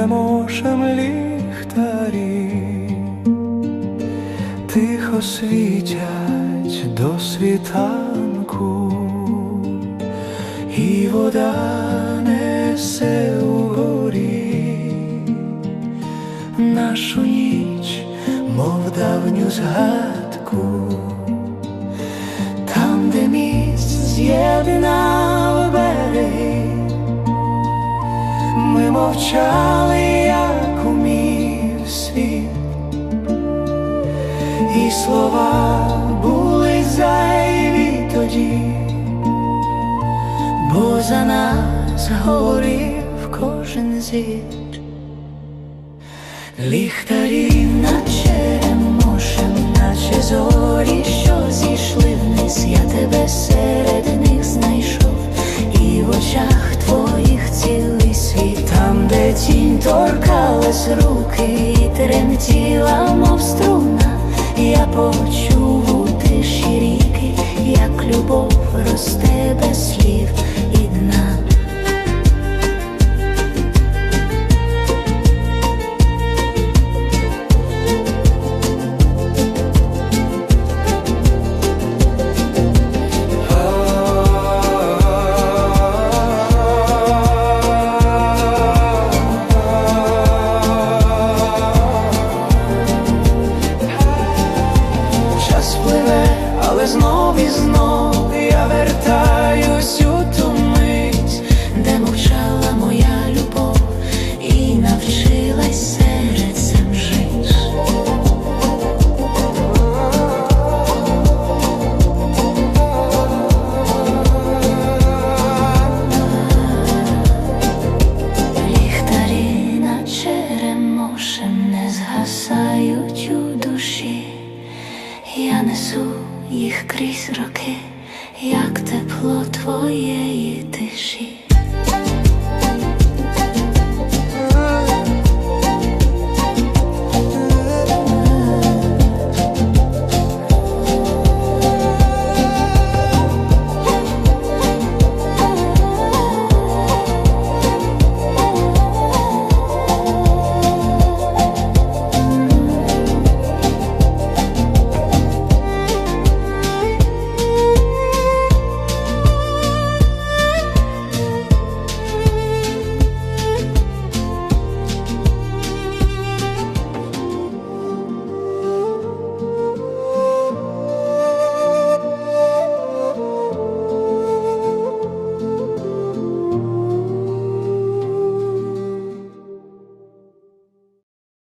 переможем ліхтарі, тихо світять до світанку, і вода несе угорі нашу ніч, мов давню згадку, там, де місць з'єдна. Мовчали, як умів світ, і слова були зайві тоді, бо за нас говорив кожен зір. Ліхтарі над черемошем, наче зорі, що зійшли вниз, я тебе серед них знайшов, і в очах торкалась руки, і тремтіла, мов струна, я почув я у ту мить, де мовчала моя любов і навчилась серцем жить. Ліхтарі черемошем не згасають у душі. Я несу їх крізь роки, як тепло твоєї тиші.